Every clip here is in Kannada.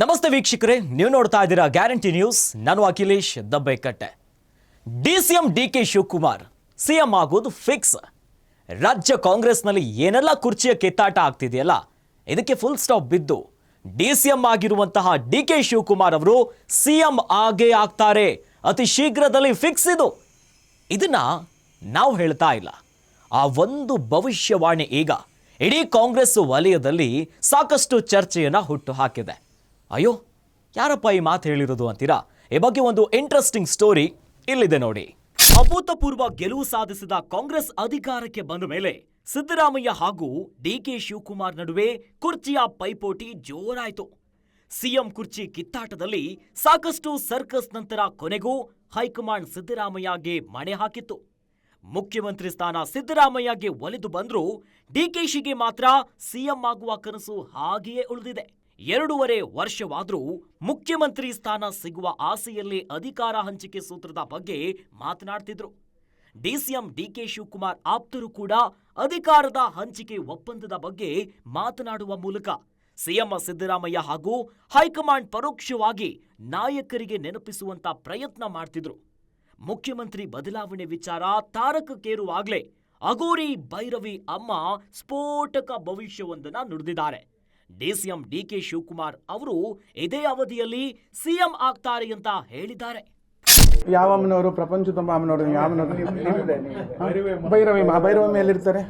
ನಮಸ್ತೆ ವೀಕ್ಷಕರೇ, ನೀವು ನೋಡ್ತಾ ಇದ್ದೀರಾ ಗ್ಯಾರಂಟಿ ನ್ಯೂಸ್. ನಾನು Akhilesh Dabbekatte. D C M D K Shivakumar, C M ಆಗೋದು ಫಿಕ್ಸ್. ರಾಜ್ಯ ಕಾಂಗ್ರೆಸ್ನಲ್ಲಿ ಏನೆಲ್ಲ ಕುರ್ಚಿಯ ಕಿತ್ತಾಟ ಆಗ್ತಿದೆಯಲ್ಲ, ಇದಕ್ಕೆ ಫುಲ್ ಸ್ಟಾಪ್ ಬಿದ್ದು, ಡಿ ಸಿ ಎಂ ಆಗಿರುವಂತಹ ಡಿ ಕೆ ಶಿವಕುಮಾರ್ ಅವರು ಸಿಎಂ ಆಗೇ ಆಗ್ತಾರೆ. ಅತಿ ಶೀಘ್ರದಲ್ಲಿ ಫಿಕ್ಸ್ ಇದು. ಇದನ್ನ ನಾವು ಹೇಳ್ತಾ ಇಲ್ಲ. ಆ ಒಂದು ಭವಿಷ್ಯವಾಣಿ ಈಗ, ಇಡೀ ಕಾಂಗ್ರೆಸ್ ವಲಯದಲ್ಲಿ ಸಾಕಷ್ಟು ಚರ್ಚೆಯನ್ನ ಹುಟ್ಟು ಹಾಕಿದೆ. ಅಯ್ಯೋ, ಯಾರಪ್ಪ ಈ ಮಾತು ಹೇಳಿರೋದು ಅಂತೀರಾ? ಈ ಬಗ್ಗೆ ಒಂದು ಇಂಟ್ರೆಸ್ಟಿಂಗ್ ಸ್ಟೋರಿ ಇಲ್ಲಿದೆ ನೋಡಿ. ಅಭೂತಪೂರ್ವ ಗೆಲುವು ಸಾಧಿಸಿದ ಕಾಂಗ್ರೆಸ್ ಅಧಿಕಾರಕ್ಕೆ ಬಂದ ಮೇಲೆ ಸಿದ್ದರಾಮಯ್ಯ ಹಾಗೂ ಡಿ ಕೆ ಶಿವಕುಮಾರ್ ನಡುವೆ ಕುರ್ಚಿಯ ಪೈಪೋಟಿ ಜೋರಾಯಿತು. ಸಿಎಂ ಕುರ್ಚಿ ಕಿತ್ತಾಟದಲ್ಲಿ ಸಾಕಷ್ಟು ಸರ್ಕಸ್ ನಂತರ ಕೊನೆಗೂ ಹೈಕಮಾಂಡ್ ಸಿದ್ದರಾಮಯ್ಯಗೆ ಮಣೆ ಹಾಕಿತ್ತು. ಮುಖ್ಯಮಂತ್ರಿ ಸ್ಥಾನ ಸಿದ್ದರಾಮಯ್ಯಗೆ ಒಲಿದು ಬಂದರೂ ಡಿಕೆಶಿಗೆ ಮಾತ್ರ ಸಿಎಂ ಆಗುವ ಕನಸು ಹಾಗೆಯೇ ಉಳಿದಿದೆ. ಎರಡೂವರೆ ವರ್ಷವಾದ್ರೂ ಮುಖ್ಯಮಂತ್ರಿ ಸ್ಥಾನ ಸಿಗುವ ಆಸೆಯಲ್ಲಿ ಅಧಿಕಾರ ಹಂಚಿಕೆ ಸೂತ್ರದ ಬಗ್ಗೆ ಮಾತನಾಡ್ತಿದ್ರು. ಡಿಸಿಎಂ ಡಿಕೆ ಶಿವಕುಮಾರ್ ಆಪ್ತರು ಕೂಡ ಅಧಿಕಾರದ ಹಂಚಿಕೆ ಒಪ್ಪಂದದ ಬಗ್ಗೆ ಮಾತನಾಡುವ ಮೂಲಕ ಸಿಎಂ ಸಿದ್ದರಾಮಯ್ಯ ಹಾಗೂ ಹೈಕಮಾಂಡ್ ಪರೋಕ್ಷವಾಗಿ ನಾಯಕರಿಗೆ ನೆನಪಿಸುವಂತ ಪ್ರಯತ್ನ ಮಾಡ್ತಿದ್ರು. ಮುಖ್ಯಮಂತ್ರಿ ಬದಲಾವಣೆ ವಿಚಾರ ತಾರಕಕ್ಕೇರುವಾಗ್ಲೇ ಅಗೋರಿ ಭೈರವಿ ಅಮ್ಮ ಸ್ಫೋಟಕ ಭವಿಷ್ಯವೊಂದನ್ನು ನುಡಿದಿದ್ದಾರೆ. ಡಿಸಿಎಂ ಡಿಕೆ ಶಿವಕುಮಾರ್ ಅವರು ಇದೇ ಅವಧಿಯಲ್ಲಿ ಸಿಎಂ ಆಗ್ತಾರೆ ಅಂತ ಹೇಳಿದ್ದಾರೆ. ಯಾವ ಅಮ್ಮನವರು ಪ್ರಪಂಚ ತುಂಬ ಅಮ್ಮನವರು ಯಾವನವರು ಭೈರವಿ ಮಾ ಭೈರವಮ್ಮ ಎಲ್ಲಿರ್ತಾರೆ?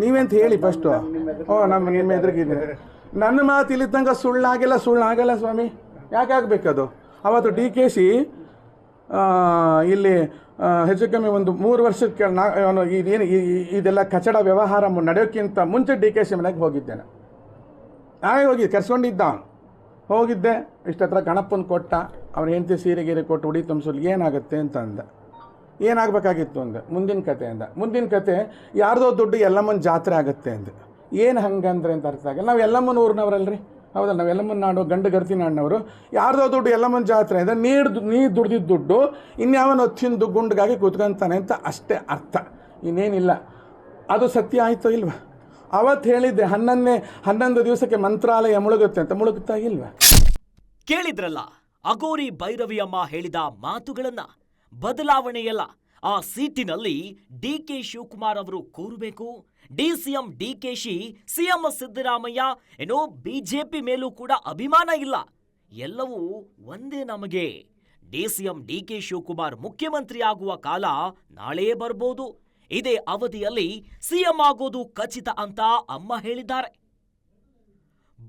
ನೀವೆಂತ ಹೇಳಿ ಫಸ್ಟ್ ಓ ನಮ್ಮ ನಿಮ್ಮ ಎದುರಿಗಿದ್ದೀರಿ ನನ್ನ ಮಾತು ಇಲ್ಲಿ ತನಕ ಸುಳ್ಳಾಗಿಲ್ಲ, ಸುಳ್ಳಾಗಲ್ಲ ಸ್ವಾಮಿ. ಯಾಕೆ ಆಗಬೇಕದು? ಅವತ್ತು ಡಿ ಕೆ ಸಿ ಇಲ್ಲಿ ಹೆಚ್ಚು ಕಮ್ಮಿ ಒಂದು ಮೂರು ವರ್ಷಕ್ಕೆ ನಾ ಇದೇನು ಇದೆಲ್ಲ ಕಚಡ ವ್ಯವಹಾರ ನಡೆಯೋಕ್ಕಿಂತ ಮುಂಚೆ ಡಿ ಕೆ ಸಿ ಮನೆಗೆ ಹೋಗಿದ್ದೇನೆ. ನಾನೇ ಹೋಗಿ ಕರ್ಸ್ಕೊಂಡಿದ್ದ ಹೋಗಿದ್ದೆ, ಇಷ್ಟತ್ರ ಗಣಪನ ಕೊಟ್ಟ ಅವನ ಹೆಂಡತಿ ಸೀರೆ ಗೀರೆ ಕೊಟ್ಟು ಉಡಿ ತುಂಬಿಸಲು ಏನಾಗುತ್ತೆ ಅಂತ ಅಂದ. ಏನಾಗಬೇಕಾಗಿತ್ತು ಅಂದೆ? ಮುಂದಿನ ಕತೆ ಅಂದ. ಮುಂದಿನ ಕತೆ, ಯಾರ್ದೋ ದುಡ್ಡು ಎಲ್ಲಮ್ಮನ ಜಾತ್ರೆ ಆಗುತ್ತೆ ಅಂದೆ. ಏನು ಹಂಗಂದ್ರೆ ಅಂತ ಅರ್ಥ ಆಗಿಲ್ಲ. ನಾವು ಎಲ್ಲಮ್ಮನ ಊರಿನವರಲ್ರಿ? ಹೌದಲ್ಲ ನಾವು ಎಲ್ಲಮ್ಮನ ನಾಡು, ಗಂಡು ಗರ್ತಿ ನಾಡಿನವರು. ಯಾರ್ದೋ ದುಡ್ಡು ಎಲ್ಲಮ್ಮನ ಜಾತ್ರೆ ಅಂದರೆ ನೀಡು ನೀ ದುಡ್ದಿದ್ದ ದುಡ್ಡು ಇನ್ಯಾವನ ತಿಂದು ಗುಂಡ್ಗಾಗಿ ಕೂತ್ಕೊಂತಾನೆ ಅಂತ ಅಷ್ಟೇ ಅರ್ಥ. ಇನ್ನೇನಿಲ್ಲ. ಅದು ಸತ್ಯ ಆಯಿತೋ ಇಲ್ವಾ? ಅವತ್ತು ಹೇಳಿದ್ದೆ ಹನ್ನೊಂದನೇ ಹನ್ನೊಂದು ದಿವಸಕ್ಕೆ ಮಂತ್ರಾಲಯ ಮುಳುಗುತ್ತೆ ಅಂತ. ಮುಳುಗುತ್ತಾ ಇಲ್ವ? ಕೇಳಿದ್ರಲ್ಲ, ಅಗೋರಿ ಭೈರವಿಯಮ್ಮ ಹೇಳಿದ ಮಾತುಗಳನ್ನ. ಬದಲಾವಣೆಯಲ್ಲ, ಆ ಸೀಟಿನಲ್ಲಿ ಡಿ ಕೆ ಶಿವಕುಮಾರ್ ಅವರು ಕೂರಬೇಕು ಡಿಸಿಎಂ ಶಿ ಸಿಎಂ ಸಿದ್ದರಾಮಯ್ಯ, ಏನೋ ಬಿಜೆಪಿ ಮೇಲೂ ಕೂಡ ಅಭಿಮಾನ ಇಲ್ಲ. ಎಲ್ಲವೂ ಒಂದೇ ನಮಗೆ. D CM D K Shivakumar ಮುಖ್ಯಮಂತ್ರಿ ಆಗುವ ಕಾಲ ನಾಳೆ ಬರ್ಬೋದು. ಇದೇ ಅವಧಿಯಲ್ಲಿ ಸಿಎಂ ಆಗೋದು ಖಚಿತ ಅಂತ ಅಮ್ಮ ಹೇಳಿದ್ದಾರೆ.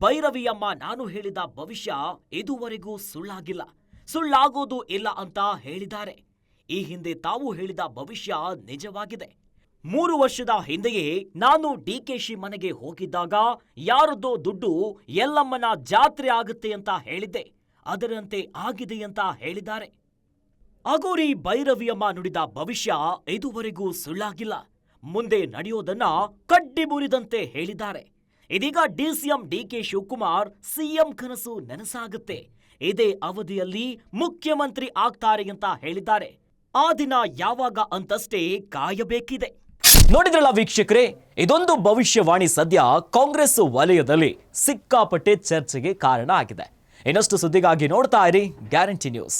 ಭೈರವಿಯಮ್ಮ, ನಾನು ಹೇಳಿದ ಭವಿಷ್ಯ ಇದುವರೆಗೂ ಸುಳ್ಳಾಗಿಲ್ಲ. ಸುಳ್ಳಾಗೋದು ಇಲ್ಲ ಅಂತ ಹೇಳಿದ್ದಾರೆ. ಈ ಹಿಂದೆ ತಾವು ಹೇಳಿದ ಭವಿಷ್ಯ ನಿಜವಾಗಿದೆ. ಮೂರು ವರ್ಷದ ಹಿಂದೆಯೇ ನಾನು ಡಿ ಕೆ ಶಿ ಮನೆಗೆ ಹೋಗಿದ್ದಾಗ ಯಾರದ್ದೋ ದುಡ್ಡು ಎಲ್ಲಮ್ಮನ ಜಾತ್ರೆ ಆಗುತ್ತೆ ಅಂತ ಹೇಳಿದ್ದೆ. ಅದರಂತೆ ಆಗಿದೆ ಅಂತ ಹೇಳಿದ್ದಾರೆ. ಅಗೋರಿ ಭೈರವಿಯಮ್ಮ ನುಡಿದ ಭವಿಷ್ಯ ಇದುವರೆಗೂ ಸುಳ್ಳಾಗಿಲ್ಲ. ಮುಂದೆ ನಡೆಯೋದನ್ನ ಕಡ್ಡಿ ಮುರಿದಂತೆ ಹೇಳಿದ್ದಾರೆ. ಇದೀಗ ಡಿಸಿಎಂ ಡಿಕೆ ಶಿವಕುಮಾರ್ ಸಿಎಂ ಕನಸು ನನಸಾಗುತ್ತೆ. ಇದೇ ಅವಧಿಯಲ್ಲಿ ಮುಖ್ಯಮಂತ್ರಿ ಆಗ್ತಾರೆ ಅಂತ ಹೇಳಿದ್ದಾರೆ. ಆ ದಿನ ಯಾವಾಗ ಅಂತಷ್ಟೇ ಕಾಯಬೇಕಿದೆ. ನೋಡಿದ್ರಲ್ಲ ವೀಕ್ಷಕರೇ, ಇದೊಂದು ಭವಿಷ್ಯವಾಣಿ ಸದ್ಯ ಕಾಂಗ್ರೆಸ್ ವಲಯದಲ್ಲಿ ಸಿಕ್ಕಾಪಟ್ಟೆ ಚರ್ಚೆಗೆ ಕಾರಣ ಆಗಿದೆ. ಇನ್ನಷ್ಟು ಸುದ್ದಿಗಾಗಿ ನೋಡ್ತಾ ಇರಿ ಗ್ಯಾರಂಟಿ ನ್ಯೂಸ್.